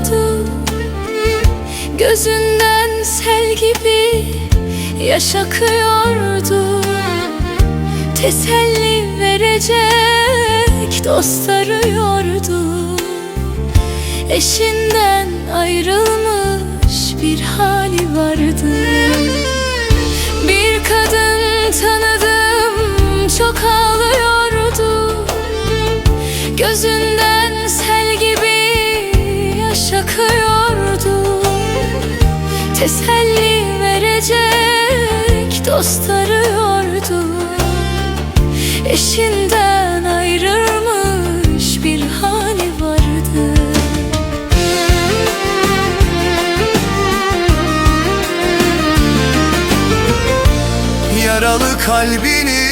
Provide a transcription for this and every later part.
akıyordu Gözünden sel gibi yaş akıyordu Teselli verecek dost arıyordu. Eşinden ayrılmış bir hali vardı Teselli verecek dost arıyordu. Eşinden ayrılmış bir hali vardı. Yaralı kalbini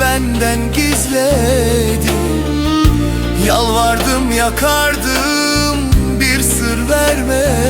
benden gizledi. Yalvardım yakardım bir sır vermedi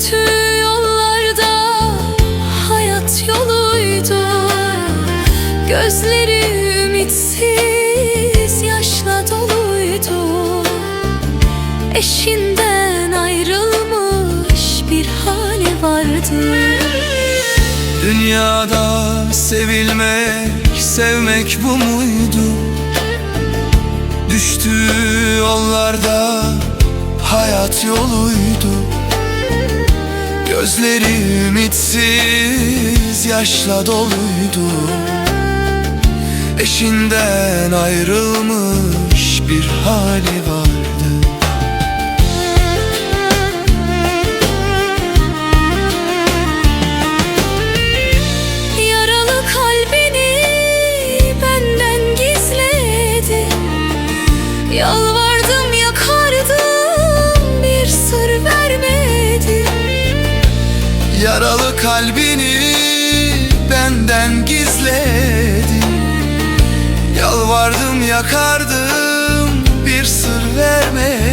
Düştüğü yollarda hayat yoluydu. Gözleri ümitsiz yaşla doluydu. Eşinden ayrılmış bir hali vardı. Dünyada sevilmek, sevmek bu muydu? Düştüğü yollarda hayat yoluydu Gözleri ümitsiz yaşla doluydu. Eşinden ayrılmış bir hali vardı Yaralı kalbini benden gizledi. Yalvardım yakardım bir sır vermedi